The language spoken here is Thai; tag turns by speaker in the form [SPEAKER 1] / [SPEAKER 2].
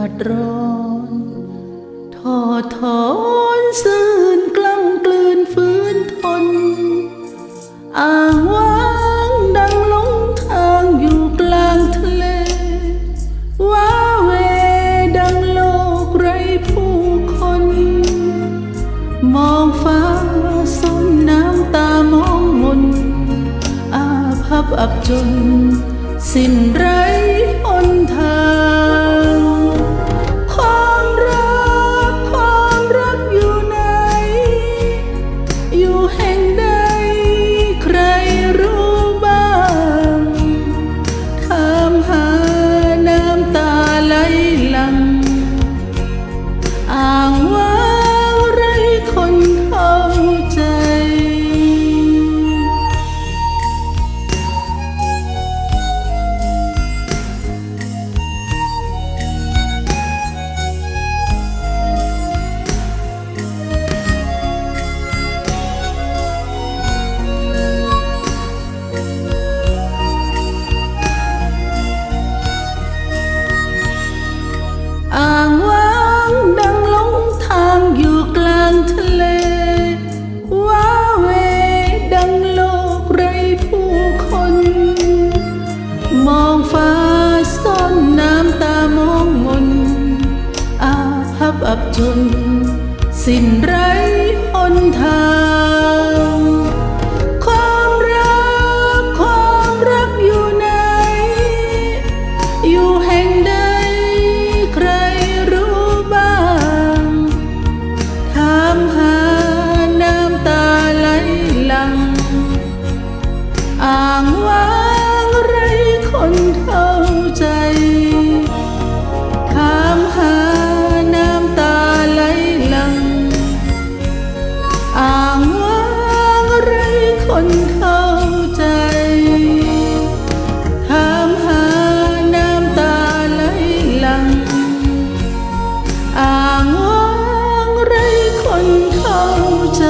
[SPEAKER 1] าดร้อนทอดถอนซื่นกล้ำกลืนฟื้นทน อ่างว้างดังลงทางอยู่กลางทะเล ว้าเวดังโลกไรผู้คน มองฟ้าสนน้ำตามองมนอาภัพอับจนสิ้น ปับจนสิ้นไร คนเข้าใจ ถามหาน้ำตาไหลหลัง อ่างว้างไรคนเข้าใจ